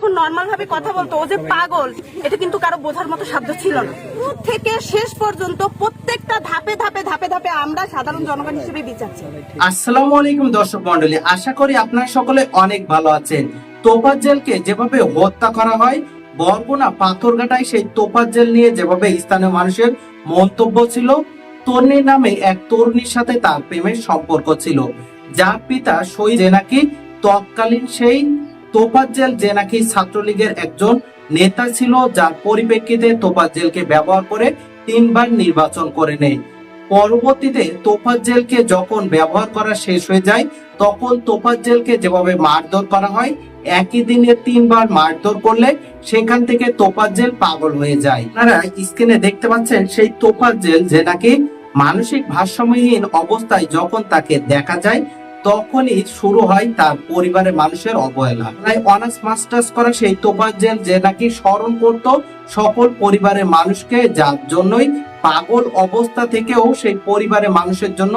যখন নর্মাল ভাবে কথা বলতো, ও যে পাগল, এটা কিন্তু কারও বোঝার মতো শব্দ ছিল না। থেকে শেষ পর্যন্ত প্রত্যেকটা ধাপে ধাপে ধাপে ধাপে আমরা সাধারণ জনগণ হিসেবে বিচার চাই। আসসালামু আলাইকুম, দর্শক মন্ডলী আশা করি আপনারা সকলে অনেক ভালো আছেন। তোফাজ্জেলকে যেভাবে হত্যা করা হয়, বরগুনা পাথরঘাটায় সেই তোফাজ্জেল নিয়ে যেভাবে স্থানীয় মানুষের মন্তব্য ছিল, তন্নি নামে এক তরুণীর সাথে তার প্রেমের সম্পর্ক ছিল। যার পিতা সই যে নাকি তৎকালীন সেই তোফাজ্জেল যে নাকি ছাত্রলীগের একজন নেতা ছিল, যার পরিপ্রেক্ষিতে তোফাজ্জেলকে ব্যবহার করে তিনবার নির্বাচন করে নেয়। পরবর্তীতে তোফাজ্জেলকে যখন ব্যবহার করা শেষ হয়ে যায়, তখন তোফাজ্জেলকে যেভাবে মারধর করা হয়, একই দিনে তিনবার মারধর করলে সেখান থেকে তোফাজ্জেল পাগল হয়ে যায়। আপনারা স্ক্রিনে দেখতে পাচ্ছেন, সেই তোফাজ্জেল যে নাকি মানসিক ভারসাম্যহীন অবস্থায় যখন তাকে দেখা যায় তখনই শুরু হয় তার পরিবারের মানুষের অবহেলা। তাই অনার্স মাস্টার্স করা সেই তোফাজ্জেল যে নাকি স্মরণ করত সকল পরিবারের মানুষকে, যার জন্যই পাগল অবস্থা থেকেও সেই পরিবারের মানুষের জন্য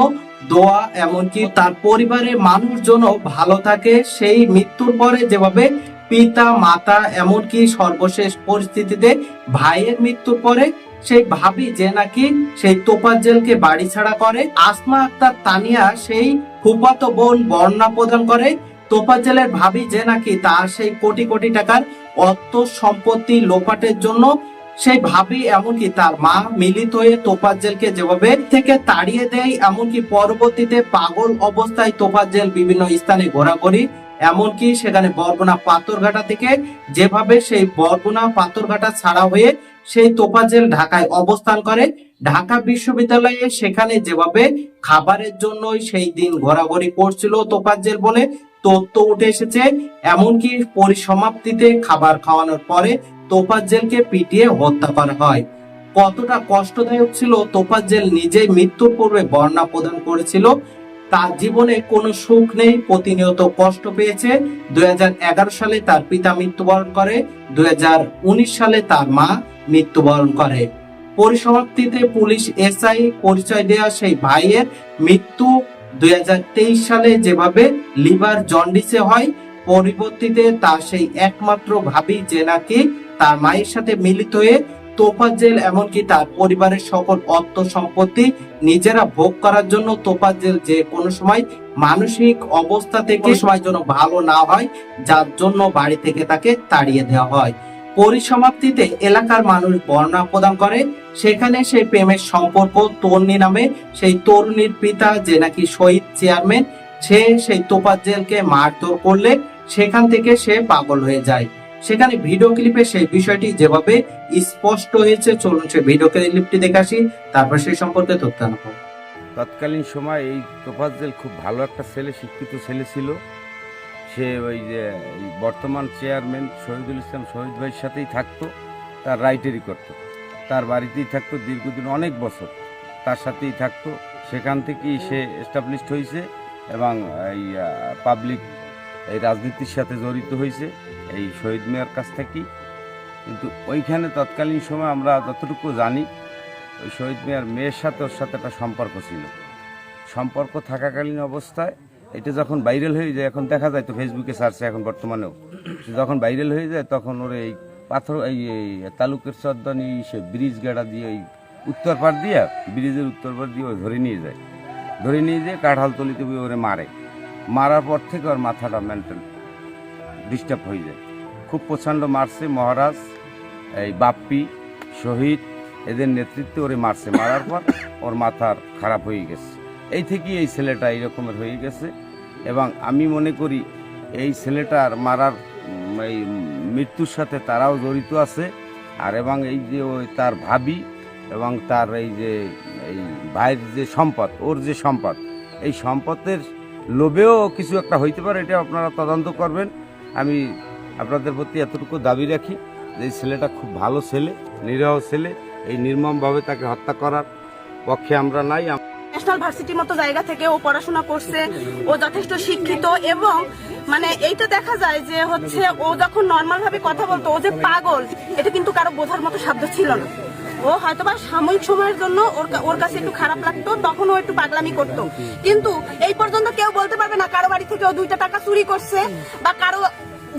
দোয়া, এমনকি তার পরিবারের মানুষ যেন ভালো থাকে। সেই মৃত্যুর পরে যেভাবে পিতা, মাতা, এমনকি সর্বশেষ পরিস্থিতিতে ভাইয়ের মৃত্যুর পরে সেই ভাবি যে নাকি সেই তোপাজ্জেলকে বাড়ি ছাড়া করে। আসমা আক্তার তানিয়া সেই ফুপাত বোন বর্ণা প্রদান করে তোপাজ্জেলের ভাবি যে নাকি তার সেই কোটি কোটি টাকার অর্থ সম্পত্তি লোপাটের জন্য সেই ভাবি এমনকি তার মা মিলিত হয়ে তোফাজ্জেলকে যেভাবে থেকে তাড়িয়ে দেয়, এমনকি পরবর্তীতে পাগল অবস্থায় তোফাজ্জেল বিভিন্ন স্থানে ঘোরাঘুরি, এমনকি সেখানে বরগুনা পাথরঘাটা থেকে যেভাবে সেই বরগুনা পাথরঘাটা ছাড়া হয়ে সেই তোফাজ্জেল ঢাকায় অবস্থান করে, ঢাকা বিশ্ববিদ্যালয়ে সেখানে যেভাবে খাবারের জন্যই সেই দিন ঘোরাঘুরি করছিল তোফাজ্জেল বলে তথ্য উঠে এসেছে, এমনকি পরিসমাপ্তিতে খাবার খাওয়ানোর পরে তোফাজ্জেলকে পিটিয়ে হত্যা করা হয়। কতটা কষ্টদায়ক ছিল তোফাজ্জেল নিজেই মৃত্যুর পূর্বে বর্ণনা প্রদান করেছিল। তার জীবনে কোনো সুখ নেই, প্রতিনিয়ত কষ্ট পেয়েছে। দুই হাজার এগারো সালে তার পিতা মৃত্যুবরণ করে, দুই হাজার উনিশ সালে তার মা মৃত্যুবরণ করে। পরিসমাপ্তিতে পুলিশ এসআই পরিচয় দেওয়া সেই ভাইয়ের মৃত্যু দুই সালে যেভাবে লিভার জন্ডিসে হয় পরবর্তীতে তার সেই একমাত্র ভাবি যে নাকি তার মায়ের সাথে মিলিত হয়ে তোফাজ্জেল এমনকি তার পরিবারের সকল অর্থ সম্পত্তি নিজেরা ভোগ করার জন্য তোফাজ্জেল যে কোনো সময় মানসিক অবস্থা থেকে সময়। জন্য ভালো না হয় যার জন্য বাড়ি থেকে তাকে তাড়িয়ে দেওয়া হয়। পরিসমাপ্তিতে এলাকার মানুষ বর্ণনা প্রদান করে। সেখানে সেই প্রেমের সম্পর্ক তরুণী নামে, সেই তরুণীর পিতা যে নাকি শহীদ চেয়ারম্যান, সে সেই তোপাজ্জেলকে মারধর করলে সেখান থেকে সে পাগল হয়ে যায়। সেখানে ভিডিও ক্লিপে সেই বিষয়টি যেভাবে স্পষ্ট হয়েছে, চলুন সেই ভিডিও ক্লিপটি দেখে আসি। তারপর সেই সম্পর্কে তথ্য নেব তৎকালীন সময় এই তোফাজ্জেল খুব ভালো একটা ছেলে, শিক্ষিত ছেলে ছিল। সে ওই যে বর্তমান চেয়ারম্যান শহীদুল ইসলাম শহীদ ভাইয়ের সাথেই থাকতো, তার রাইটারি করত। তার বাড়িতেই থাকতো দীর্ঘদিন অনেক বছর, তার সাথেই থাকতো। সেখান থেকেই সে এস্টাবলিশড হয়েছে এবং এই পাবলিক এই রাজনীতির সাথে জড়িত হয়েছে, এই শহীদ মেয়ার কাছ থেকেই। কিন্তু ওইখানে তৎকালীন সময় আমরা যতটুকু জানি, ওই শহীদ মিয়ার মেয়ের সাথে ওর সাথে একটা সম্পর্ক ছিল। সম্পর্ক থাকাকালীন অবস্থায় এটা যখন ভাইরাল হয়ে যায়, এখন দেখা যায় তো ফেসবুকে সার্চে এখন বর্তমানেও। যখন ভাইরাল হয়ে যায়, তখন ওর এই পাথর, এই তালুকের চর্দানি সে ব্রিজ গাড়া দিয়ে, এই উত্তর পার দিয়ে ব্রিজের উত্তর পার দিয়ে ও ধরে নিয়ে যায়। ধরে নিয়ে যেয়ে কাঁঠালতলিতে ওরে মারে। মারার পর থেকে ওর মাথাটা মেন্টাল ডিস্টার্ব হয়ে যায়। খুব প্রচণ্ড মারছে মহারাজ, এই বাপ্পি, শহীদ, এদের নেতৃত্বে ওরে মারছে। মারার পর ওর মাথার খারাপ হয়ে গেছে। এই থেকেই এই ছেলেটা এইরকমের হয়ে গেছে। এবং আমি মনে করি এই ছেলেটার মারার এই মৃত্যুর সাথে তারাও জড়িত আছে। আর এবং এই যে ওই তার ভাবি এবং তার এই যে, এই ভাইয়ের যে সম্পদ, ওর যে সম্পদ, এই সম্পদের লোভেও কিছু একটা হইতে পারে, এটা আপনারা তদন্ত করবেন। আমি আপনাদের প্রতি এতটুকু দাবি রাখি যে এই ছেলেটা খুব ভালো ছেলে, নিরহ ছেলে, এই নির্মমভাবে তাকে হত্যা করার পক্ষে আমরা নাই। ন্যাশনাল ভার্সিটির মতো জায়গা থেকে ও পড়াশোনা করছে ও যথেষ্ট শিক্ষিত এবং মানে এইটা দেখা যায় যে হচ্ছে ও যখন নর্মাল ভাবে কথা বলতো ও যে পাগল এটা কিন্তু কারও বোঝার মতো শব্দ ছিল না। ও হয়তোবা সাময়িক সময়ের জন্য ওর ওর কাছে একটু খারাপ লাগতো তখন ও একটু পাগলামি করতো। কিন্তু এই পর্যন্ত কেউ বলতে পারবে না কারও বাড়ি থেকে ও দুইটা টাকা চুরি করছে বা কারও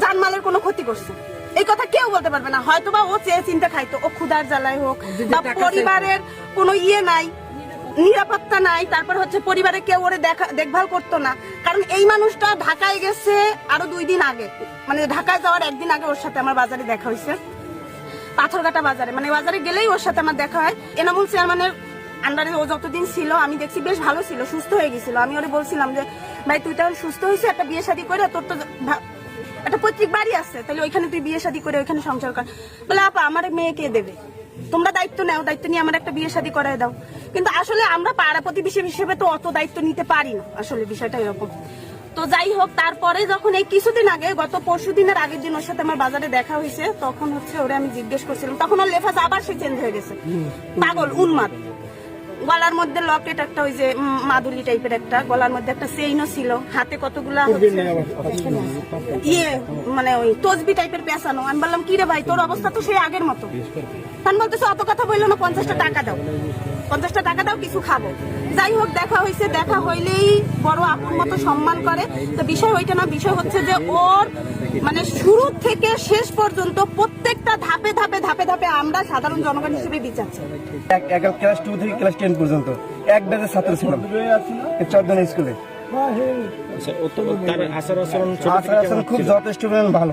জানমালের কোনো ক্ষতি করছে। এই কথা কেউ বলতে পারবে না। হয়তো বা ও চেয়ে চিন্তা খাইতো ও ক্ষুধার জ্বালায় হোক বা পরিবারের কোনো ইয়ে নাই নিরাপত্তা নাই, তারপর হচ্ছে পরিবারে কেউ ওরে দেখা দেখভাল করতো না। কারণ এই মানুষটা ঢাকায় গেছে আরও দুই দিন আগে। মানে ঢাকায় যাওয়ার একদিন আগে ওর সাথে আমার বাজারে দেখা হয়েছে। পাথরঘাটা বাজারে। মানে বাজারে গেলেই ওর সাথে আমার দেখা হয়। এনামুল চেয়ারম্যানের আন্ডারে ও যতদিন ছিল, আমি দেখছি বেশ ভালো ছিল, সুস্থ হয়ে গেছিল। আমি ওরে বলছিলাম যে, ভাই, তুই তাহলে সুস্থ হয়েছে, একটা বিয়ে শাদী করে তোর তো একটা পৈতৃক বাড়ি আছে, তাহলে ওইখানে তুই বিয়ে শাদী করে ওইখানে সংসার কর। বলে, আপা, আমার মেয়ে কে দেবে? তোমরা দায়িত্ব নাও দায়িত্ব নিয়ে আমার একটা বিয়ে শাদী করায় দাও। কিন্তু আসলে আমরা পাড়া প্রতিবেশী হিসেবে তো অত দায়িত্ব নিতে পারি না আসলে বিষয়টা এরকম। তো যাই হোক তারপরে যখন এই কিছুদিন আগে গত পরশু দিনের আগের দিন ওর সাথে আমার বাজারে দেখা হয়েছে তখন হচ্ছে ওরে আমি জিজ্ঞেস করছিলাম তখন ওর লেফাজ আবার সে চেঞ্জ হয়ে গেছে। পাগল উন্মাদ। গলার মধ্যে লকেট একটা ওই যে মাদুলি টাইপের একটা। গলার মধ্যে একটা চেইনও ছিল। হাতে কতগুলা ইয়ে মানে ওই তসবি টাইপের পেঁচানো। আমি বললাম কি রে ভাই তোর অবস্থা তো সেই আগের মতো। তান বলতেছে অত কথা বলল না পঞ্চাশটা টাকা দাও। পঞ্চাশটা টাকা দাও কিছু খাব। যাই হোক দেখা হয়েছে। দেখা হইলেই বড় আপুর মতো সম্মান করে। তো বিষয় ওইটা না বিষয় হচ্ছে যে ওর মানে শুরু থেকে শেষ পর্যন্ত প্রত্যেকটা ধাপে ধাপে ধাপে ধাপে আমরা সাধারণ জনগণ হিসেবে বিচার এক- এক ক্লাস টু থেকে ক্লাস টেন পর্যন্ত। এক ব্যাচের ছাত্র ছিলাম। এই চৌদ্দন স্কুলে আচার আচরণ খুব যথেষ্ট পরিমাণ ভালো।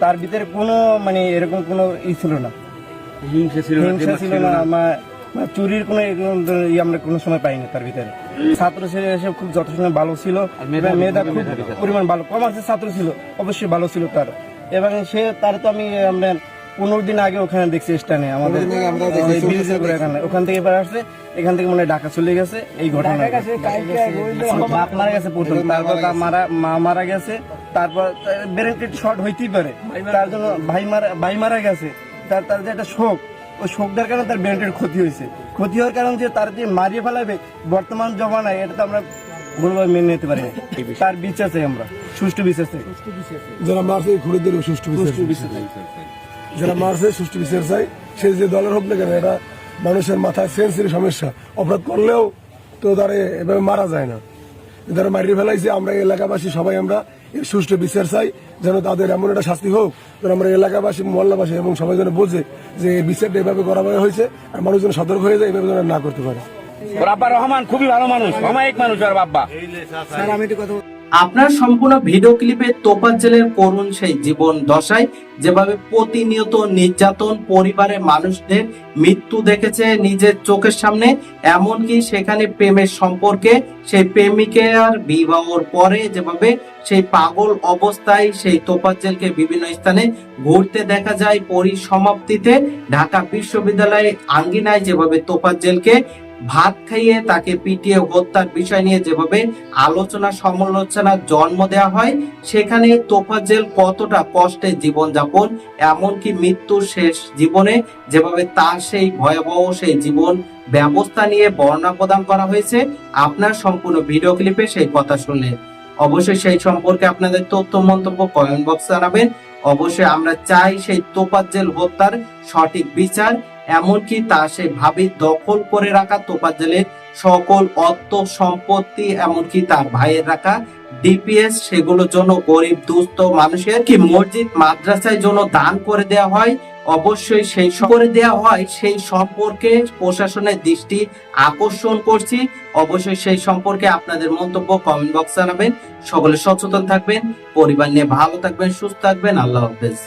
তার ভিতরে কোনো মানে এরকম কোনো ই ছিল না। হিংসা ছিল না, হিংসা দেমাগ ছিল না মা- মা চুরির কোনো এরকম আমরা কোনো সময় পাইনি তার ভিতরে। ছাত্র ছেলে এসে খুব যথেষ্ট ভালো ছিল। মেধা খুব পরিমাণ ভালো। কমার্সের ছাত্র ছিল অবশ্যই ভালো ছিল তার। এবং সে তার তো আমি আমরা পনেরো দিন আগে ওখানে দেখছি স্টানে আমাদের ওখান থেকে এবার আসছে এখান থেকে মনে হয় ঢাকা চলে গেছে। এই ঘটনা বাপ মারা গেছে প্রথম। তারপর তার মারা মা মারা গেছে। তারপর ব্রেন শর্ট হইতেই পারে। তার জন্য ভাই মারা ভাই মারা গেছে। তার তার যে একটা শোক। ওই শোকটার কারণে তার ব্রেনের ক্ষতি হয়েছে। ক্ষতি হওয়ার কারণ যে তার যে মারিয়ে ফেলাবে বর্তমান জমানায় এটা তো আমরা কোনোভাবে মেনে নিতে পারি তার বিচার চাই আমরা। সুষ্ঠু চাই। যারা মারছে এই খুনিদের সুষ্ঠু। যারা মারছে সুষ্ঠু বিচার চাই। সে যে দলের হোক না কেন এটা মানুষের মাথায় সেন্সির সমস্যা। অপরাধ করলেও তো তারা এভাবে মারা যায় না। যারা মারিয়ে ফেলাইছে আমরা এই এলাকাবাসী সবাই আমরা এর সুষ্ঠু বিচার চাই যেন তাদের এমন একটা শাস্তি হোক যেন আমরা এলাকাবাসী মহল্লাবাসী এবং সবাই যেন বোঝে যে এই বিচারটা এভাবে করা হয়েছে আর মানুষ যেন সতর্ক হয়ে যায় এভাবে যেন না করতে পারে। বাবা আব্বা রহমান খুবই ভালো মানুষ অমায়িক মানুষ আর বাব্বা আপনার সম্পূর্ণ ভিডিও ক্লিপে তোপার জেলের করুণ সেই জীবন দশায়, যেভাবে প্রতিনিয়ত নির্যাতন পরিবারের মানুষদের মৃত্যু দেখেছে নিজের চোখের সামনে, এমনকি সেখানে প্রেমের সম্পর্কে সেই প্রেমিকের বিবাহর পরে যেভাবে সেই পাগল অবস্থায় সেই তোপার জেলকে বিভিন্ন স্থানে ঘুরতে দেখা যায় পরিসমাপ্তিতে, ঢাকা বিশ্ববিদ্যালয়ে আঙ্গিনায় যেভাবে তোপার জেলকে ভাত খাইয়ে তাকে পিটিয়ে হত্যার বিষয় নিয়ে যেভাবে আলোচনা সমালোচনার জন্ম দেওয়া হয়, সেখানে তোফাজ্জেল কতটা কষ্টে জীবনযাপন, এমনকি মৃত্যুর শেষ জীবনে যেভাবে তার সেই ভয়াবহ সেই জীবন ব্যবস্থা নিয়ে বর্ণনা প্রদান করা হয়েছে, আপনার সম্পূর্ণ ভিডিও ক্লিপে সেই কথা শুনলেন অবশ্যই সেই সম্পর্কে আপনাদের তথ্য মন্তব্য কমেন্ট বক্সে জানাবেন। অবশ্যই আমরা চাই সেই তোপাজ্জেল হত্যার সঠিক বিচার এমনকি তা সেই ভাবি দখল করে রাখা তোপাজ্জেলের সকল অর্থ, সম্পত্তি, এমনকি তার ভাইয়ের রাখা ডিপিএস সেগুলোর জন্য গরিব, দুস্থ মানুষের কি মসজিদ, মাদ্রাসায় জন্য দান করে দেওয়া হয়, অবশ্যই সেই করে দেওয়া হয়, সেই সম্পর্কে প্রশাসনের দৃষ্টি আকর্ষণ করছি। অবশ্যই সেই সম্পর্কে আপনাদের মন্তব্য কমেন্ট বক্স জানাবেন। সকলে সচেতন থাকবেন, পরিবার নিয়ে ভালো থাকবেন, সুস্থ থাকবেন। আল্লাহ হাফেজ।